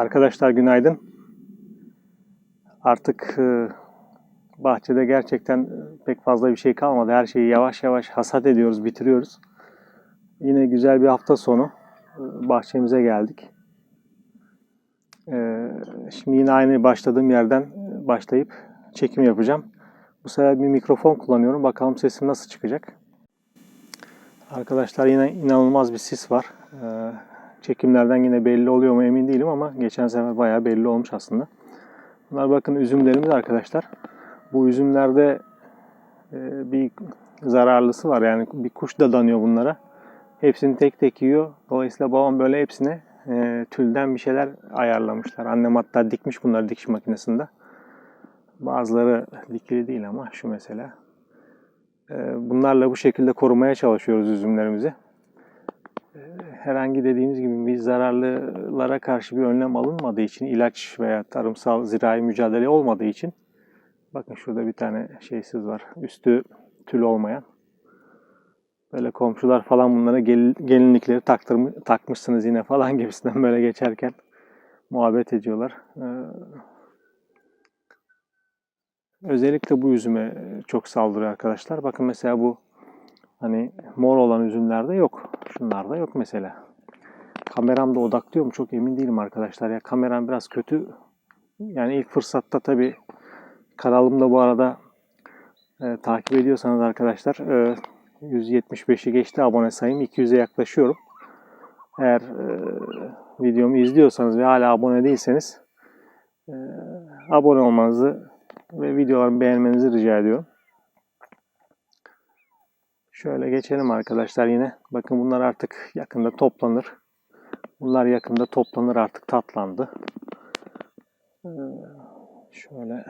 Arkadaşlar günaydın. Artık e, bahçede gerçekten e, pek fazla bir şey kalmadı. Her şeyi yavaş yavaş hasat ediyoruz, bitiriyoruz. Yine güzel bir hafta sonu e, bahçemize geldik. Şimdi yine aynı başladığım yerden başlayıp çekim yapacağım. Bu sefer bir mikrofon kullanıyorum. Bakalım sesim nasıl çıkacak. Arkadaşlar yine inanılmaz bir sis var. Çekimlerden yine belli oluyor mu emin değilim ama geçen sefer bayağı belli olmuş aslında. Bunlar bakın üzümlerimiz arkadaşlar. Bu üzümlerde e, bir zararlısı var yani bir kuş da danıyor bunlara. Hepsini tek tek yiyor. Dolayısıyla babam böyle hepsine e, tülden bir şeyler ayarlamışlar. Annem hatta dikmiş bunları dikiş makinesinde. Bazıları dikili değil ama şu mesela. E, bunlarla bu şekilde korumaya çalışıyoruz üzümlerimizi herhangi dediğimiz gibi bir zararlılara karşı bir önlem alınmadığı için ilaç veya tarımsal zirai mücadele olmadığı için bakın şurada bir tane şeysiz var. Üstü tül olmayan. Böyle komşular falan bunlara gel, gelinlikleri taktırmış, takmışsınız yine falan gibisinden böyle geçerken muhabbet ediyorlar. Ee, özellikle bu üzüme çok saldırıyor arkadaşlar. Bakın mesela bu Hani mor olan üzümlerde yok. Şunlarda yok mesela. Kameramda odaklıyor mu çok emin değilim arkadaşlar. Ya kameram biraz kötü. Yani ilk fırsatta tabi kanalımda bu arada e, takip ediyorsanız arkadaşlar e, 175'i geçti abone sayım. 200'e yaklaşıyorum. Eğer e, videomu izliyorsanız ve hala abone değilseniz e, abone olmanızı ve videolarımı beğenmenizi rica ediyorum. Şöyle geçelim arkadaşlar yine. Bakın bunlar artık yakında toplanır. Bunlar yakında toplanır artık tatlandı. Ee, şöyle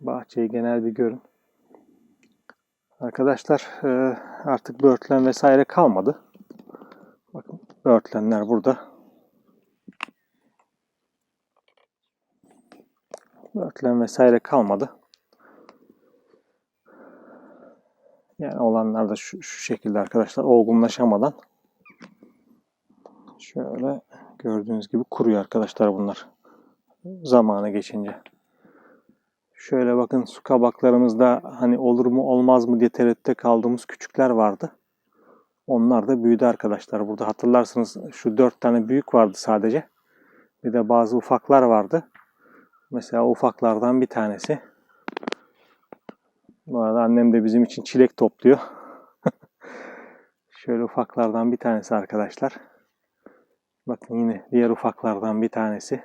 bahçeyi genel bir görün. Arkadaşlar e, artık börtlen vesaire kalmadı. Bakın börtlenler burada. Börtlen vesaire kalmadı. Yani olanlar da şu, şu şekilde arkadaşlar olgunlaşamadan şöyle gördüğünüz gibi kuruyor arkadaşlar bunlar. Zamanı geçince. Şöyle bakın su kabaklarımızda hani olur mu olmaz mı diye tereddütte kaldığımız küçükler vardı. Onlar da büyüdü arkadaşlar. Burada hatırlarsınız şu dört tane büyük vardı sadece. Bir de bazı ufaklar vardı. Mesela ufaklardan bir tanesi bu arada annem de bizim için çilek topluyor. Şöyle ufaklardan bir tanesi arkadaşlar. Bakın yine diğer ufaklardan bir tanesi.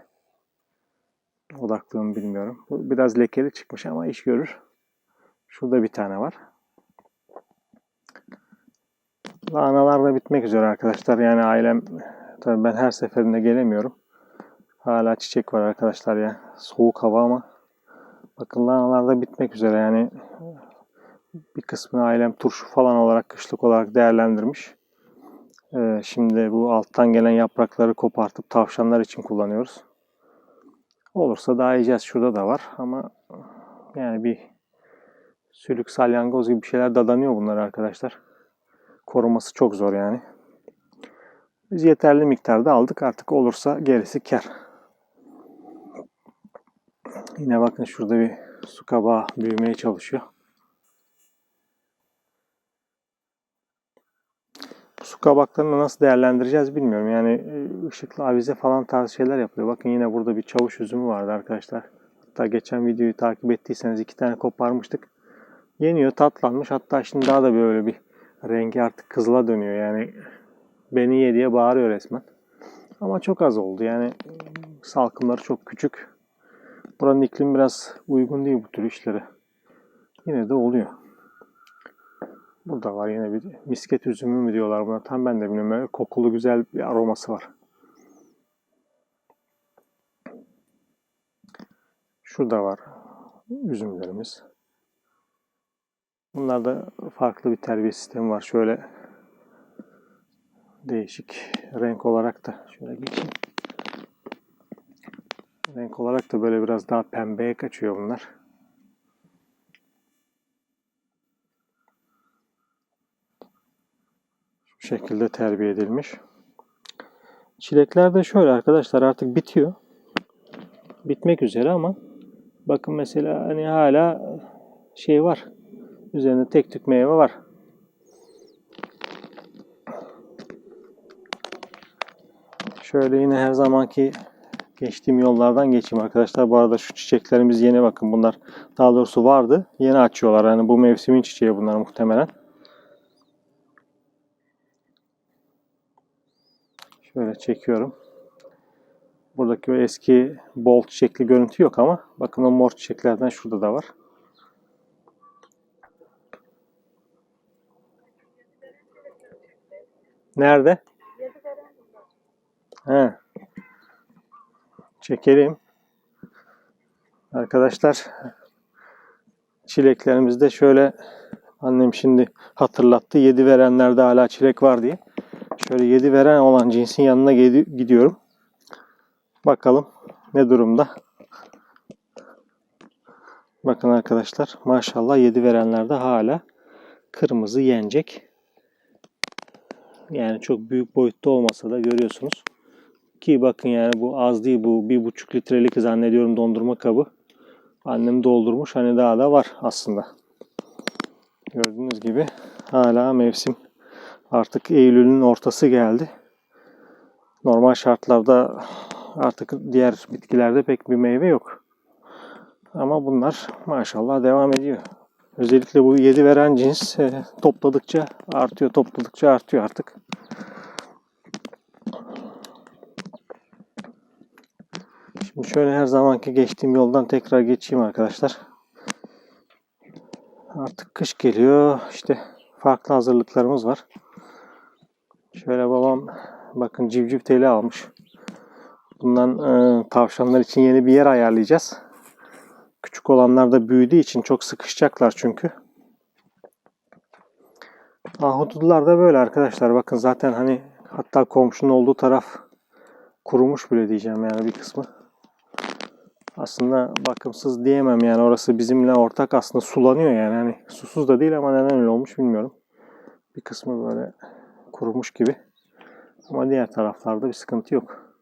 Odaklığımı bilmiyorum. Bu biraz lekeli çıkmış ama iş görür. Şurada bir tane var. Lahanalar da bitmek üzere arkadaşlar. Yani ailem tabii ben her seferinde gelemiyorum. Hala çiçek var arkadaşlar ya. Soğuk hava ama Bakın lahanalar da bitmek üzere yani bir kısmını ailem turşu falan olarak kışlık olarak değerlendirmiş. Ee, şimdi bu alttan gelen yaprakları kopartıp tavşanlar için kullanıyoruz. Olursa daha yiyeceğiz. Şurada da var ama yani bir sülük salyangoz gibi bir şeyler dadanıyor bunlar arkadaşlar. Koruması çok zor yani. Biz yeterli miktarda aldık. Artık olursa gerisi kar. Yine bakın şurada bir su kabağı büyümeye çalışıyor. Bu su kabaklarını nasıl değerlendireceğiz bilmiyorum. Yani e, ışıklı avize falan tarz şeyler yapılıyor. Bakın yine burada bir çavuş üzümü vardı arkadaşlar. Hatta geçen videoyu takip ettiyseniz iki tane koparmıştık. Yeniyor, tatlanmış. Hatta şimdi daha da böyle bir rengi artık kızıla dönüyor. Yani beni ye diye bağırıyor resmen. Ama çok az oldu. Yani salkımları çok küçük. Buranın iklim biraz uygun değil bu tür işlere. Yine de oluyor. Burada var yine bir misket üzümü mü diyorlar buna. Tam ben de bilmiyorum. Kokulu güzel bir aroması var. Şurada var üzümlerimiz. Bunlarda farklı bir terbiye sistemi var. Şöyle değişik renk olarak da şöyle geçeyim. Renk olarak da böyle biraz daha pembeye kaçıyor bunlar. Şu şekilde terbiye edilmiş. Çilekler de şöyle arkadaşlar artık bitiyor. bitmek üzere ama bakın mesela hani hala şey var. Üzerinde tek tük meyve var. Şöyle yine her zamanki geçtiğim yollardan geçeyim arkadaşlar. Bu arada şu çiçeklerimiz yeni bakın bunlar. Daha doğrusu vardı. Yeni açıyorlar. Yani bu mevsimin çiçeği bunlar muhtemelen. Şöyle çekiyorum. Buradaki eski bol çiçekli görüntü yok ama bakın o mor çiçeklerden şurada da var. Nerede? He. Çekelim. Arkadaşlar çileklerimizde şöyle annem şimdi hatırlattı. 7 verenlerde hala çilek var diye. Şöyle 7 veren olan cinsin yanına gidi- gidiyorum. Bakalım ne durumda. Bakın arkadaşlar maşallah 7 verenlerde hala kırmızı yenecek. Yani çok büyük boyutta olmasa da görüyorsunuz. Ki bakın yani bu az değil bu bir buçuk litrelik zannediyorum dondurma kabı. Annem doldurmuş hani daha da var aslında. Gördüğünüz gibi hala mevsim artık Eylül'ün ortası geldi. Normal şartlarda artık diğer bitkilerde pek bir meyve yok. Ama bunlar maşallah devam ediyor. Özellikle bu yedi veren cins e, topladıkça artıyor, topladıkça artıyor artık. Şimdi şöyle her zamanki geçtiğim yoldan tekrar geçeyim arkadaşlar. Artık kış geliyor. İşte farklı hazırlıklarımız var. Şöyle babam bakın civciv teli almış. Bundan e, tavşanlar için yeni bir yer ayarlayacağız. Küçük olanlar da büyüdüğü için çok sıkışacaklar çünkü. Ahududular da böyle arkadaşlar. Bakın zaten hani hatta komşunun olduğu taraf kurumuş bile diyeceğim yani bir kısmı. Aslında bakımsız diyemem yani orası bizimle ortak aslında sulanıyor yani hani susuz da değil ama neden öyle olmuş bilmiyorum. Bir kısmı böyle kurumuş gibi. Ama diğer taraflarda bir sıkıntı yok.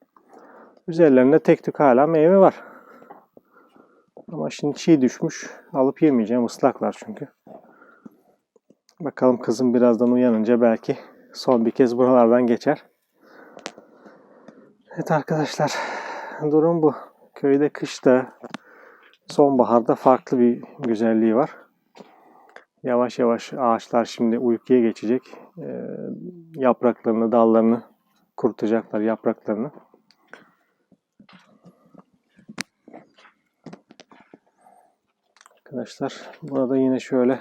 Üzerlerinde tek tük hala meyve var. Ama şimdi çiğ düşmüş. Alıp yemeyeceğim. ıslaklar çünkü. Bakalım kızım birazdan uyanınca belki son bir kez buralardan geçer. Evet arkadaşlar. Durum bu. Köyde kışta sonbaharda farklı bir güzelliği var. Yavaş yavaş ağaçlar şimdi uykuya geçecek. Ee, yapraklarını, dallarını kurutacaklar yapraklarını. Arkadaşlar burada yine şöyle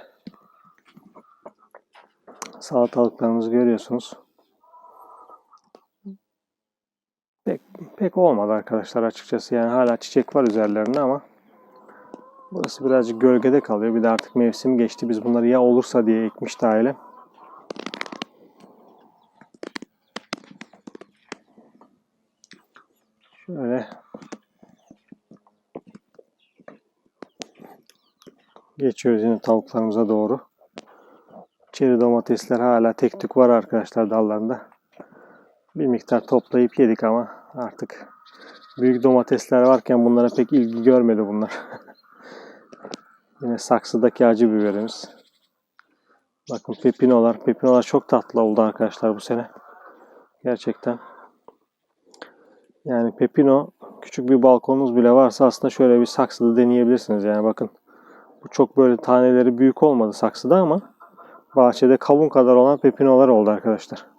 salatalıklarımızı görüyorsunuz. Pek, pek olmadı arkadaşlar açıkçası. Yani hala çiçek var üzerlerinde ama burası birazcık gölgede kalıyor. Bir de artık mevsim geçti. Biz bunları ya olursa diye ekmişti ailem. Şöyle geçiyoruz yine tavuklarımıza doğru. Çeri domatesler hala tek tük var arkadaşlar dallarında. Bir miktar toplayıp yedik ama artık büyük domatesler varken bunlara pek ilgi görmedi bunlar. Yine saksıdaki acı biberimiz. Bakın pepinolar. Pepinolar çok tatlı oldu arkadaşlar bu sene. Gerçekten. Yani pepino küçük bir balkonunuz bile varsa aslında şöyle bir saksıda deneyebilirsiniz. Yani bakın bu çok böyle taneleri büyük olmadı saksıda ama bahçede kavun kadar olan pepinolar oldu arkadaşlar.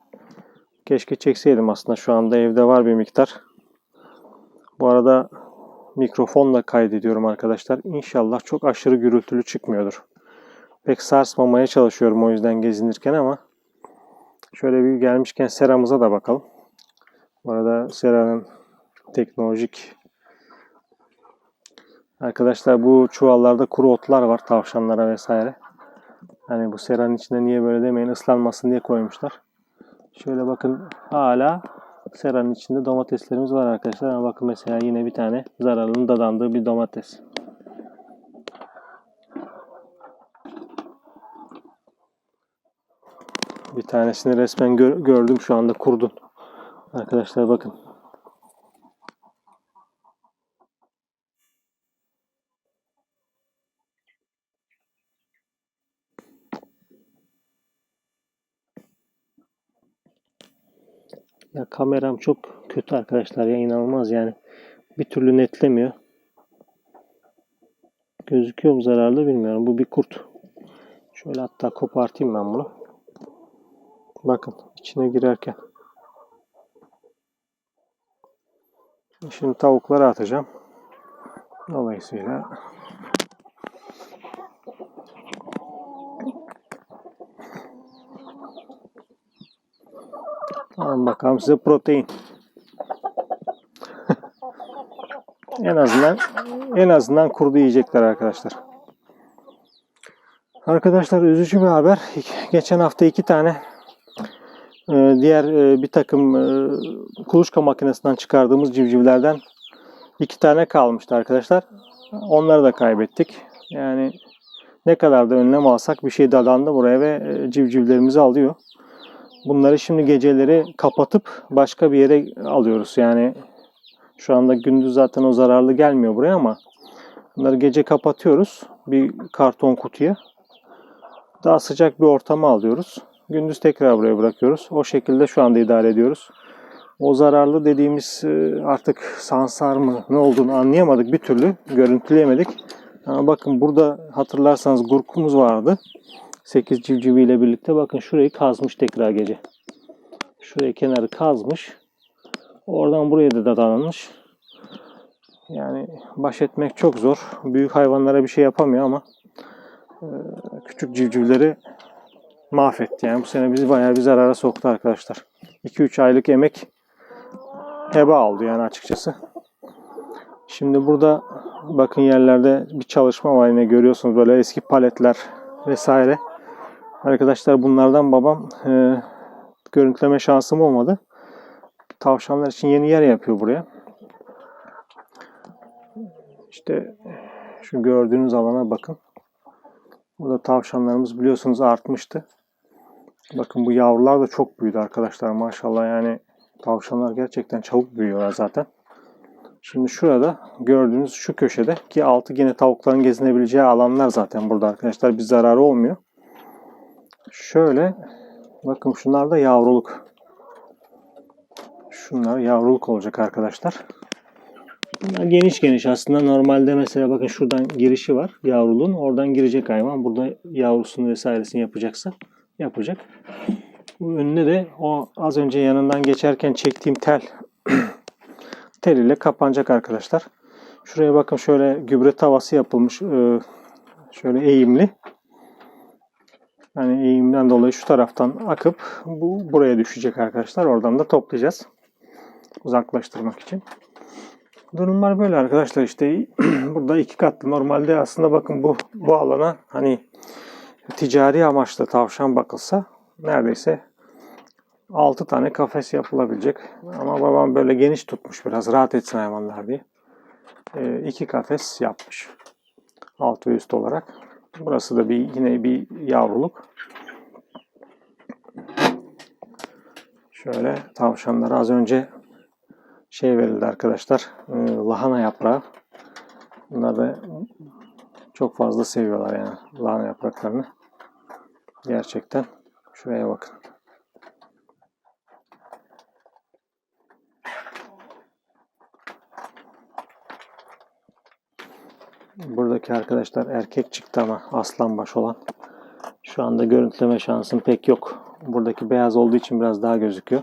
Keşke çekseydim aslında şu anda evde var bir miktar. Bu arada mikrofonla kaydediyorum arkadaşlar. İnşallah çok aşırı gürültülü çıkmıyordur. Pek sarsmamaya çalışıyorum o yüzden gezinirken ama şöyle bir gelmişken seramıza da bakalım. Bu arada seranın teknolojik Arkadaşlar bu çuvallarda kuru otlar var tavşanlara vesaire. Hani bu seranın içinde niye böyle demeyin ıslanmasın diye koymuşlar. Şöyle bakın hala seranın içinde domateslerimiz var arkadaşlar. Ama bakın mesela yine bir tane zararının dadandığı bir domates. Bir tanesini resmen gör- gördüm şu anda kurdun. Arkadaşlar bakın. Kameram çok kötü arkadaşlar ya inanılmaz yani. Bir türlü netlemiyor. Gözüküyor mu zararlı bilmiyorum. Bu bir kurt. Şöyle hatta kopartayım ben bunu. Bakın içine girerken. Şimdi tavukları atacağım. Dolayısıyla Tamam bakalım size protein. en azından en azından kurdu yiyecekler arkadaşlar. Arkadaşlar üzücü bir haber. Geçen hafta iki tane e, diğer e, bir takım e, kuluçka makinesinden çıkardığımız civcivlerden iki tane kalmıştı arkadaşlar. Onları da kaybettik. Yani ne kadar da önlem alsak bir şey dadandı buraya ve civcivlerimizi alıyor. Bunları şimdi geceleri kapatıp başka bir yere alıyoruz. Yani şu anda gündüz zaten o zararlı gelmiyor buraya ama bunları gece kapatıyoruz bir karton kutuya. Daha sıcak bir ortama alıyoruz. Gündüz tekrar buraya bırakıyoruz. O şekilde şu anda idare ediyoruz. O zararlı dediğimiz e, artık sansar mı ne olduğunu anlayamadık bir türlü. Görüntüleyemedik. Ama bakın burada hatırlarsanız gurkumuz vardı. 8 civciviyle birlikte bakın şurayı kazmış tekrar gece. Şuraya kenarı kazmış. Oradan buraya da dadanmış. Yani baş etmek çok zor. Büyük hayvanlara bir şey yapamıyor ama e, küçük civcivleri mahvetti. Yani bu sene bizi bayağı bir zarara soktu arkadaşlar. 2-3 aylık emek heba oldu yani açıkçası. Şimdi burada bakın yerlerde bir çalışma var yine görüyorsunuz böyle eski paletler vesaire. Arkadaşlar bunlardan babam e, görüntüleme şansım olmadı. Tavşanlar için yeni yer yapıyor buraya. İşte şu gördüğünüz alana bakın. Burada tavşanlarımız biliyorsunuz artmıştı. Bakın bu yavrular da çok büyüdü arkadaşlar maşallah yani tavşanlar gerçekten çabuk büyüyorlar zaten. Şimdi şurada gördüğünüz şu köşede ki altı yine tavukların gezinebileceği alanlar zaten burada arkadaşlar bir zararı olmuyor. Şöyle bakın şunlar da yavruluk. Şunlar yavruluk olacak arkadaşlar. Bunlar geniş geniş aslında normalde mesela bakın şuradan girişi var yavruluğun oradan girecek hayvan. Burada yavrusunu vesairesini yapacaksa yapacak. Bu önüne de o az önce yanından geçerken çektiğim tel tel ile kapanacak arkadaşlar. Şuraya bakın şöyle gübre tavası yapılmış. Ee, şöyle eğimli. Yani eğimden dolayı şu taraftan akıp bu buraya düşecek arkadaşlar. Oradan da toplayacağız. Uzaklaştırmak için. Durumlar böyle arkadaşlar işte burada iki katlı normalde aslında bakın bu bu alana hani ticari amaçla tavşan bakılsa neredeyse 6 tane kafes yapılabilecek. Ama babam böyle geniş tutmuş biraz rahat etsin hayvanlar diye. E, kafes yapmış. Alt ve üst olarak. Burası da bir yine bir yavruluk. Şöyle tavşanlara az önce şey verildi arkadaşlar. E, lahana yaprağı. Bunlar da çok fazla seviyorlar yani lahana yapraklarını. Gerçekten. Şuraya bakın. Buradaki arkadaşlar erkek çıktı ama aslan baş olan. Şu anda görüntüleme şansım pek yok. Buradaki beyaz olduğu için biraz daha gözüküyor.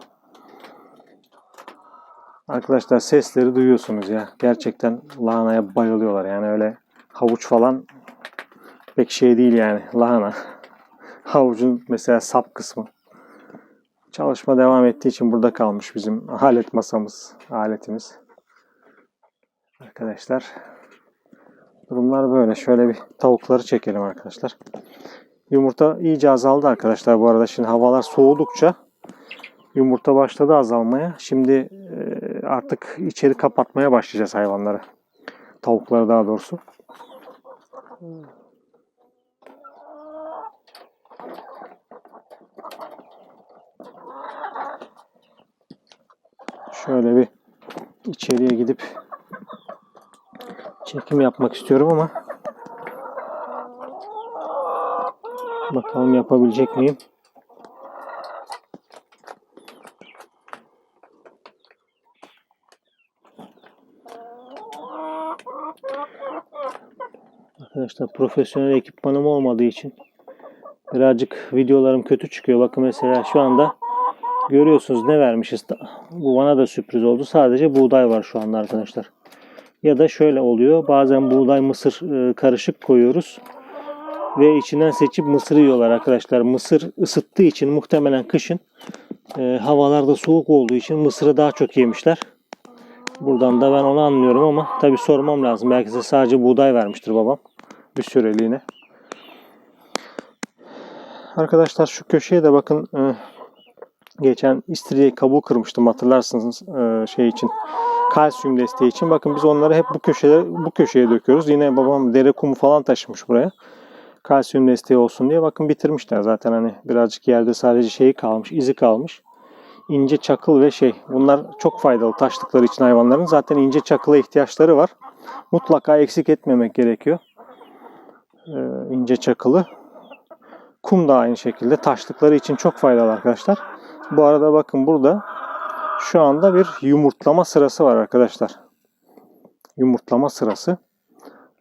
Arkadaşlar sesleri duyuyorsunuz ya. Gerçekten lahanaya bayılıyorlar. Yani öyle havuç falan pek şey değil yani lahana. Havucun mesela sap kısmı. Çalışma devam ettiği için burada kalmış bizim alet masamız, aletimiz. Arkadaşlar durumlar böyle. Şöyle bir tavukları çekelim arkadaşlar. Yumurta iyice azaldı arkadaşlar bu arada. Şimdi havalar soğudukça yumurta başladı azalmaya. Şimdi e, artık içeri kapatmaya başlayacağız hayvanları. Tavukları daha doğrusu. Şöyle bir içeriye gidip çekim yapmak istiyorum ama bakalım yapabilecek miyim? Arkadaşlar profesyonel ekipmanım olmadığı için birazcık videolarım kötü çıkıyor. Bakın mesela şu anda görüyorsunuz ne vermişiz. Bu bana da sürpriz oldu. Sadece buğday var şu anda arkadaşlar. Ya da şöyle oluyor. Bazen buğday mısır e, karışık koyuyoruz. Ve içinden seçip mısır yiyorlar arkadaşlar. Mısır ısıttığı için muhtemelen kışın e, havalarda soğuk olduğu için mısırı daha çok yemişler. Buradan da ben onu anlıyorum ama tabi sormam lazım. Belki de sadece buğday vermiştir babam. Bir süreliğine. Arkadaşlar şu köşeye de bakın e, geçen istiridye kabuğu kırmıştım hatırlarsınız şey için kalsiyum desteği için. Bakın biz onları hep bu köşeye bu köşeye döküyoruz. Yine babam dere kumu falan taşımış buraya. Kalsiyum desteği olsun diye. Bakın bitirmişler zaten hani birazcık yerde sadece şeyi kalmış, izi kalmış. İnce çakıl ve şey. Bunlar çok faydalı taşlıkları için hayvanların. Zaten ince çakıla ihtiyaçları var. Mutlaka eksik etmemek gerekiyor. Ee, ince çakılı. Kum da aynı şekilde taşlıkları için çok faydalı arkadaşlar. Bu arada bakın burada şu anda bir yumurtlama sırası var arkadaşlar. Yumurtlama sırası.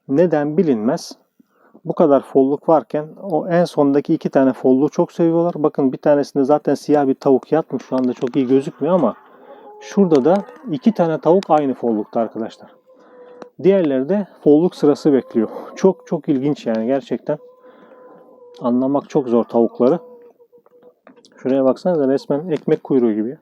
Neden bilinmez. Bu kadar folluk varken o en sondaki iki tane folluğu çok seviyorlar. Bakın bir tanesinde zaten siyah bir tavuk yatmış. Şu anda çok iyi gözükmüyor ama şurada da iki tane tavuk aynı follukta arkadaşlar. Diğerleri de folluk sırası bekliyor. Çok çok ilginç yani gerçekten. Anlamak çok zor tavukları. Şuraya baksanıza resmen ekmek kuyruğu gibi.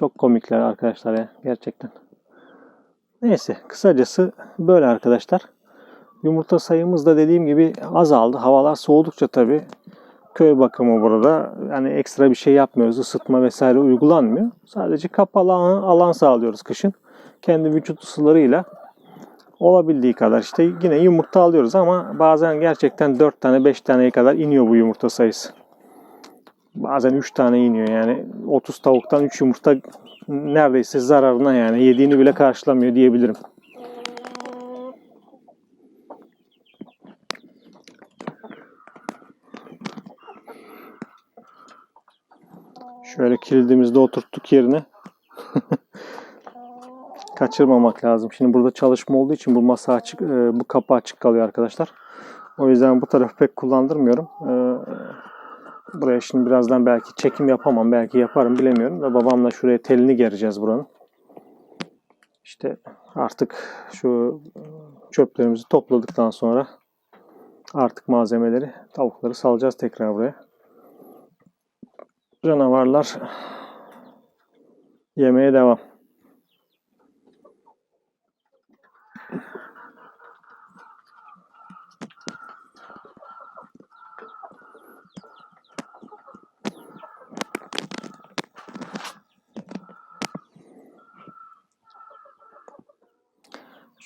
Çok komikler arkadaşlar ya gerçekten. Neyse kısacası böyle arkadaşlar. Yumurta sayımız da dediğim gibi azaldı. Havalar soğudukça tabii köy bakımı burada. Yani ekstra bir şey yapmıyoruz. Isıtma vesaire uygulanmıyor. Sadece kapalı alan, sağlıyoruz kışın. Kendi vücut ısılarıyla olabildiği kadar işte yine yumurta alıyoruz ama bazen gerçekten 4 tane 5 taneye kadar iniyor bu yumurta sayısı. Bazen 3 tane iniyor yani 30 tavuktan 3 yumurta neredeyse zararına yani yediğini bile karşılamıyor diyebilirim. Şöyle kilidimizde oturttuk yerine. Kaçırmamak lazım. Şimdi burada çalışma olduğu için bu masa açık, e, bu kapı açık kalıyor arkadaşlar. O yüzden bu tarafı pek kullandırmıyorum. Buraya şimdi birazdan belki çekim yapamam. Belki yaparım bilemiyorum. Ve babamla şuraya telini gereceğiz buranın. İşte artık şu çöplerimizi topladıktan sonra artık malzemeleri, tavukları salacağız tekrar buraya. Canavarlar yemeye devam.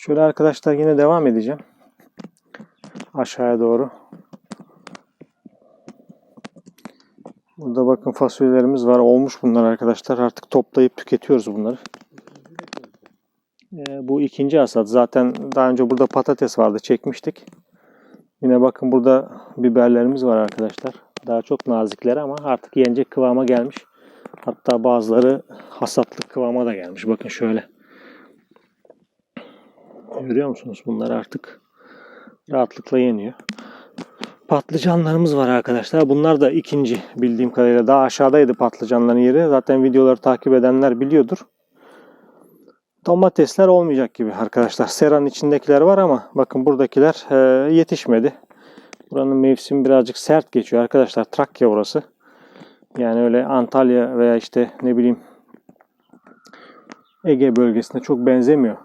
Şöyle arkadaşlar yine devam edeceğim. Aşağıya doğru. Burada bakın fasulyelerimiz var. Olmuş bunlar arkadaşlar. Artık toplayıp tüketiyoruz bunları. Ee, bu ikinci hasat. Zaten daha önce burada patates vardı. Çekmiştik. Yine bakın burada biberlerimiz var arkadaşlar. Daha çok nazikler ama artık yenecek kıvama gelmiş. Hatta bazıları hasatlık kıvama da gelmiş. Bakın şöyle. Görüyor musunuz? Bunlar artık rahatlıkla yeniyor. Patlıcanlarımız var arkadaşlar. Bunlar da ikinci bildiğim kadarıyla. Daha aşağıdaydı patlıcanların yeri. Zaten videoları takip edenler biliyordur. Domatesler olmayacak gibi arkadaşlar. Seranın içindekiler var ama bakın buradakiler e, yetişmedi. Buranın mevsimi birazcık sert geçiyor arkadaşlar. Trakya burası. Yani öyle Antalya veya işte ne bileyim Ege bölgesine çok benzemiyor.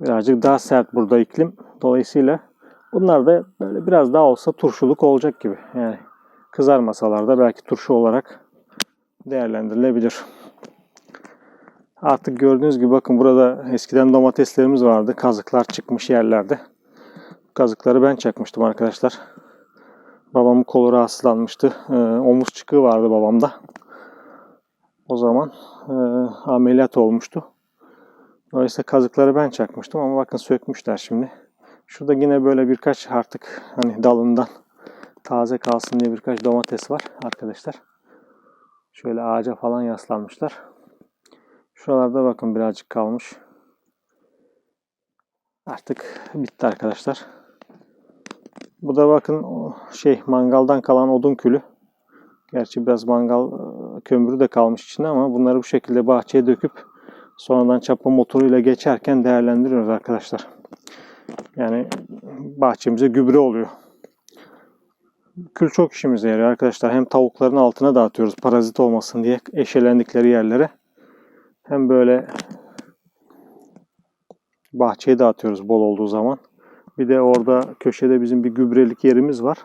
Birazcık daha sert burada iklim. Dolayısıyla bunlar da böyle biraz daha olsa turşuluk olacak gibi. Yani kızarmasalar da belki turşu olarak değerlendirilebilir. Artık gördüğünüz gibi bakın burada eskiden domateslerimiz vardı. Kazıklar çıkmış yerlerde. Kazıkları ben çakmıştım arkadaşlar. Babamın kolu rahatsızlanmıştı. Ee, omuz çıkığı vardı babamda. O zaman e, ameliyat olmuştu. Dolayısıyla kazıkları ben çakmıştım ama bakın sökmüşler şimdi. Şurada yine böyle birkaç artık hani dalından taze kalsın diye birkaç domates var arkadaşlar. Şöyle ağaca falan yaslanmışlar. Şuralarda bakın birazcık kalmış. Artık bitti arkadaşlar. Bu da bakın şey mangaldan kalan odun külü. Gerçi biraz mangal e, kömürü de kalmış içinde ama bunları bu şekilde bahçeye döküp sonradan çapa motoruyla geçerken değerlendiriyoruz arkadaşlar. Yani bahçemize gübre oluyor. Kül çok işimize yarıyor arkadaşlar. Hem tavukların altına dağıtıyoruz parazit olmasın diye eşelendikleri yerlere. Hem böyle bahçeye dağıtıyoruz bol olduğu zaman. Bir de orada köşede bizim bir gübrelik yerimiz var.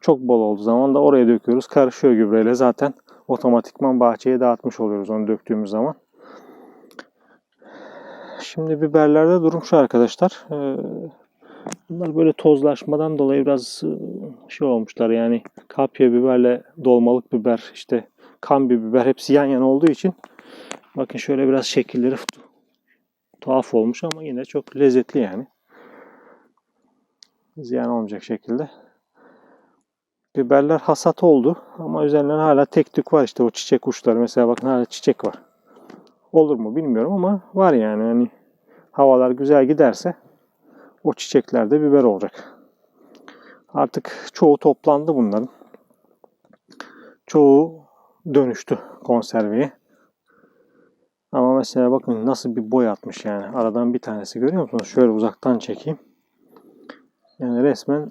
Çok bol olduğu zaman da oraya döküyoruz. Karışıyor gübreyle zaten otomatikman bahçeye dağıtmış oluyoruz onu döktüğümüz zaman. Şimdi biberlerde durum şu arkadaşlar. Ee, Bunlar böyle tozlaşmadan dolayı biraz e, şey olmuşlar yani kapya biberle dolmalık biber işte kambi biber hepsi yan yana olduğu için bakın şöyle biraz şekilleri tuhaf olmuş ama yine çok lezzetli yani. Ziyan olmayacak şekilde. Biberler hasat oldu ama üzerinden hala tek tük var işte o çiçek uçları mesela bakın hala çiçek var. Olur mu bilmiyorum ama var yani hani havalar güzel giderse o çiçeklerde biber olacak. Artık çoğu toplandı bunların. Çoğu dönüştü konserveye. Ama mesela bakın nasıl bir boy atmış yani. Aradan bir tanesi görüyor musunuz? Şöyle uzaktan çekeyim. Yani resmen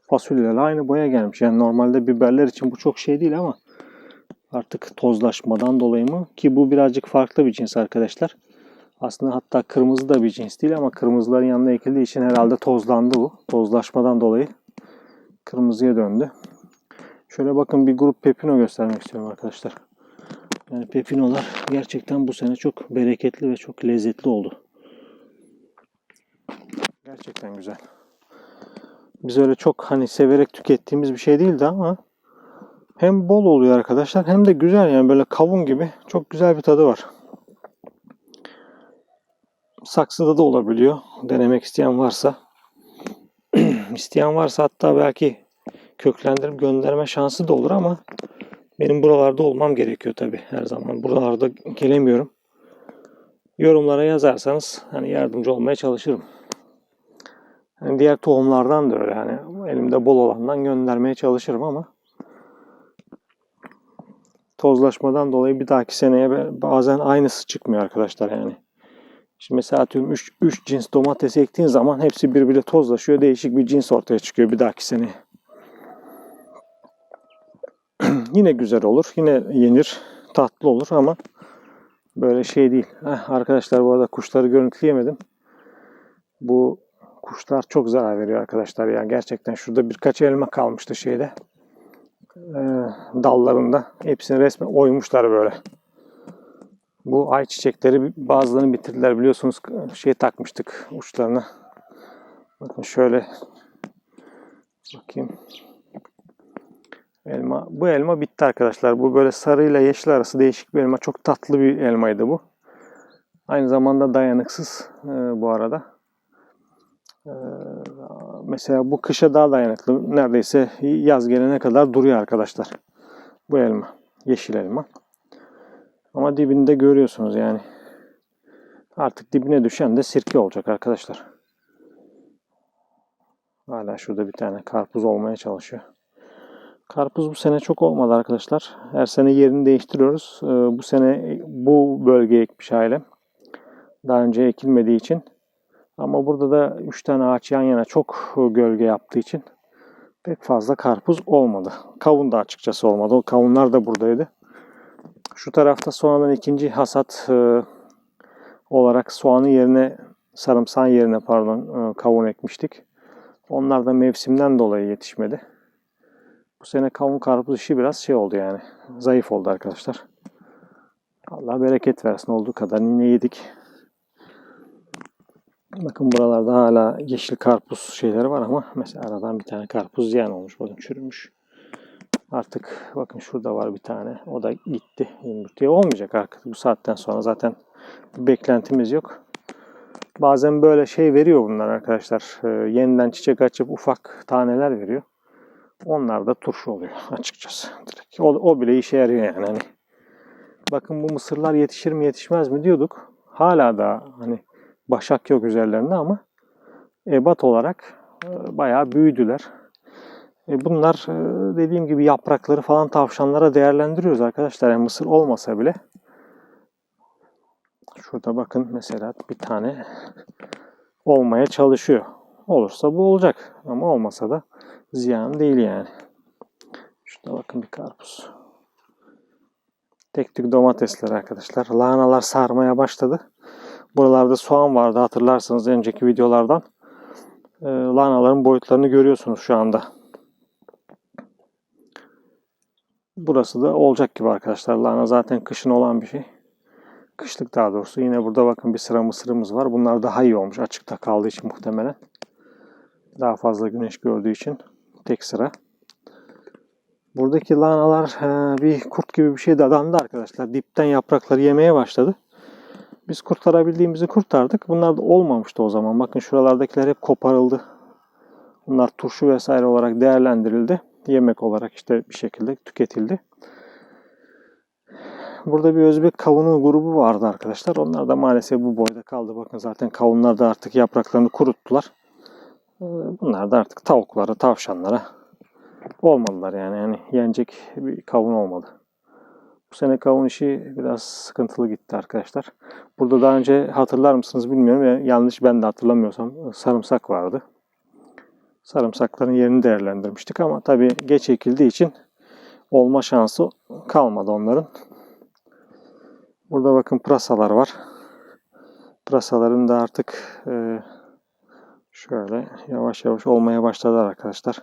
fasulyelerle aynı boya gelmiş. Yani normalde biberler için bu çok şey değil ama artık tozlaşmadan dolayı mı? Ki bu birazcık farklı bir cins arkadaşlar. Aslında hatta kırmızı da bir cins değil ama kırmızıların yanına ekildiği için herhalde tozlandı bu. Tozlaşmadan dolayı kırmızıya döndü. Şöyle bakın bir grup pepino göstermek istiyorum arkadaşlar. Yani pepinolar gerçekten bu sene çok bereketli ve çok lezzetli oldu. Gerçekten güzel. Biz öyle çok hani severek tükettiğimiz bir şey değildi ama hem bol oluyor arkadaşlar hem de güzel yani böyle kavun gibi çok güzel bir tadı var. Saksıda da olabiliyor. Denemek isteyen varsa. isteyen varsa hatta belki köklendirip gönderme şansı da olur ama benim buralarda olmam gerekiyor tabi her zaman. Buralarda gelemiyorum. Yorumlara yazarsanız hani yardımcı olmaya çalışırım. Yani diğer tohumlardan da öyle yani elimde bol olandan göndermeye çalışırım ama tozlaşmadan dolayı bir dahaki seneye bazen aynısı çıkmıyor arkadaşlar yani. Şimdi mesela atıyorum 3, 3 cins domates ektiğin zaman hepsi birbiriyle tozlaşıyor. Değişik bir cins ortaya çıkıyor bir dahaki sene. yine güzel olur. Yine yenir. Tatlı olur ama böyle şey değil. Heh, arkadaşlar bu arada kuşları görüntüleyemedim. Bu kuşlar çok zarar veriyor arkadaşlar. Yani gerçekten şurada birkaç elma kalmıştı şeyde. Ee, dallarında. Hepsini resmen oymuşlar böyle. Bu ay çiçekleri bazılarını bitirdiler biliyorsunuz şey takmıştık uçlarına. Bakın şöyle bakayım. Elma. Bu elma bitti arkadaşlar. Bu böyle sarı ile yeşil arası değişik bir elma. Çok tatlı bir elmaydı bu. Aynı zamanda dayanıksız e, bu arada. E, mesela bu kışa daha dayanıklı. Neredeyse yaz gelene kadar duruyor arkadaşlar. Bu elma. Yeşil elma. Ama dibinde görüyorsunuz yani. Artık dibine düşen de sirke olacak arkadaşlar. Hala şurada bir tane karpuz olmaya çalışıyor. Karpuz bu sene çok olmadı arkadaşlar. Her sene yerini değiştiriyoruz. Ee, bu sene bu bölgeye ekmiş ailem. Daha önce ekilmediği için. Ama burada da 3 tane ağaç yan yana çok gölge yaptığı için pek fazla karpuz olmadı. Kavun da açıkçası olmadı. O kavunlar da buradaydı. Şu tarafta soğanın ikinci hasat e, olarak soğanın yerine sarımsağın yerine pardon e, kavun ekmiştik. Onlar da mevsimden dolayı yetişmedi. Bu sene kavun karpuz işi biraz şey oldu yani. Zayıf oldu arkadaşlar. Allah bereket versin olduğu kadar yine yedik. Bakın buralarda hala yeşil karpuz şeyleri var ama mesela aradan bir tane karpuz ziyan olmuş. Bakın çürümüş. Artık bakın şurada var bir tane. O da gitti. Yumurtaya olmayacak artık bu saatten sonra. Zaten bir beklentimiz yok. Bazen böyle şey veriyor bunlar arkadaşlar. Ee, yeniden çiçek açıp ufak taneler veriyor. Onlar da turşu oluyor açıkçası. Direkt. O, o bile işe yarıyor yani. Hani bakın bu mısırlar yetişir mi yetişmez mi diyorduk. Hala da hani başak yok üzerlerinde ama ebat olarak e, bayağı büyüdüler. E, bunlar e, dediğim gibi yaprakları falan tavşanlara değerlendiriyoruz arkadaşlar. Yani mısır olmasa bile. Şurada bakın mesela bir tane olmaya çalışıyor. Olursa bu olacak. Ama olmasa da ziyan değil yani. Şurada bakın bir karpuz. Tek tük domatesler arkadaşlar. Lahanalar sarmaya başladı. Buralarda soğan vardı hatırlarsanız önceki videolardan. Ee, lahanaların boyutlarını görüyorsunuz şu anda. Burası da olacak gibi arkadaşlar. Lahana zaten kışın olan bir şey. Kışlık daha doğrusu. Yine burada bakın bir sıra mısırımız var. Bunlar daha iyi olmuş açıkta kaldığı için muhtemelen. Daha fazla güneş gördüğü için tek sıra. Buradaki lahanalar e, bir kurt gibi bir şey dadandı arkadaşlar. Dipten yaprakları yemeye başladı. Biz kurtarabildiğimizi kurtardık. Bunlar da olmamıştı o zaman. Bakın şuralardakiler hep koparıldı. Bunlar turşu vesaire olarak değerlendirildi. Yemek olarak işte bir şekilde tüketildi. Burada bir Özbek kavunu grubu vardı arkadaşlar. Onlar da maalesef bu boyda kaldı. Bakın zaten kavunlar da artık yapraklarını kuruttular. Ee, Bunlar da artık tavuklara, tavşanlara olmadılar yani. yani yenecek bir kavun olmadı. Bu sene kavun işi biraz sıkıntılı gitti arkadaşlar. Burada daha önce hatırlar mısınız bilmiyorum. ya- Yanlış ben de hatırlamıyorsam sarımsak vardı. Sarımsakların yerini değerlendirmiştik ama tabii geç ekildiği için olma şansı kalmadı onların. Burada bakın pırasalar var. Pırasaların da artık e, şöyle yavaş yavaş olmaya başladılar arkadaşlar.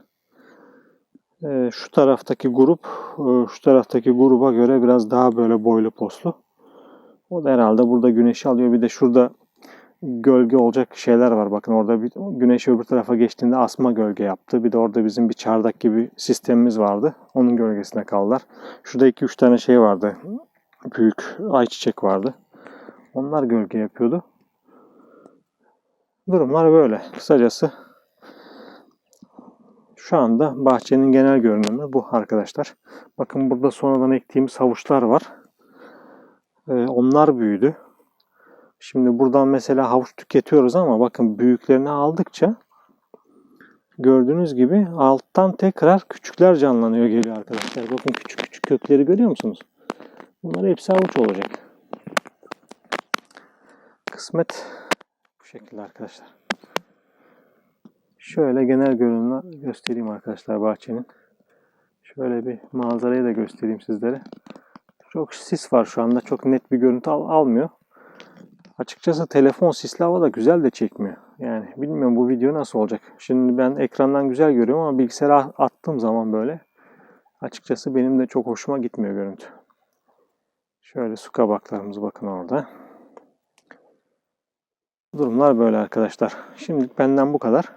E, şu taraftaki grup e, şu taraftaki gruba göre biraz daha böyle boylu poslu. O da herhalde burada güneşi alıyor. Bir de şurada gölge olacak şeyler var. Bakın orada bir güneş öbür tarafa geçtiğinde asma gölge yaptı. Bir de orada bizim bir çardak gibi sistemimiz vardı. Onun gölgesine kaldılar. Şurada 2-3 tane şey vardı. Büyük ayçiçek vardı. Onlar gölge yapıyordu. Durumlar böyle. Kısacası şu anda bahçenin genel görünümü bu arkadaşlar. Bakın burada sonradan ektiğimiz havuçlar var. Ee, onlar büyüdü. Şimdi buradan mesela havuç tüketiyoruz ama bakın büyüklerini aldıkça gördüğünüz gibi alttan tekrar küçükler canlanıyor geliyor arkadaşlar. Bakın küçük küçük kökleri görüyor musunuz? Bunlar hepsi havuç olacak. Kısmet bu şekilde arkadaşlar. Şöyle genel görünümü göstereyim arkadaşlar bahçenin. Şöyle bir manzarayı da göstereyim sizlere. Çok sis var şu anda. Çok net bir görüntü al- almıyor. Açıkçası telefon sisli hava da güzel de çekmiyor. Yani bilmiyorum bu video nasıl olacak. Şimdi ben ekrandan güzel görüyorum ama bilgisayara attığım zaman böyle açıkçası benim de çok hoşuma gitmiyor görüntü. Şöyle su kabaklarımız bakın orada. Durumlar böyle arkadaşlar. Şimdilik benden bu kadar.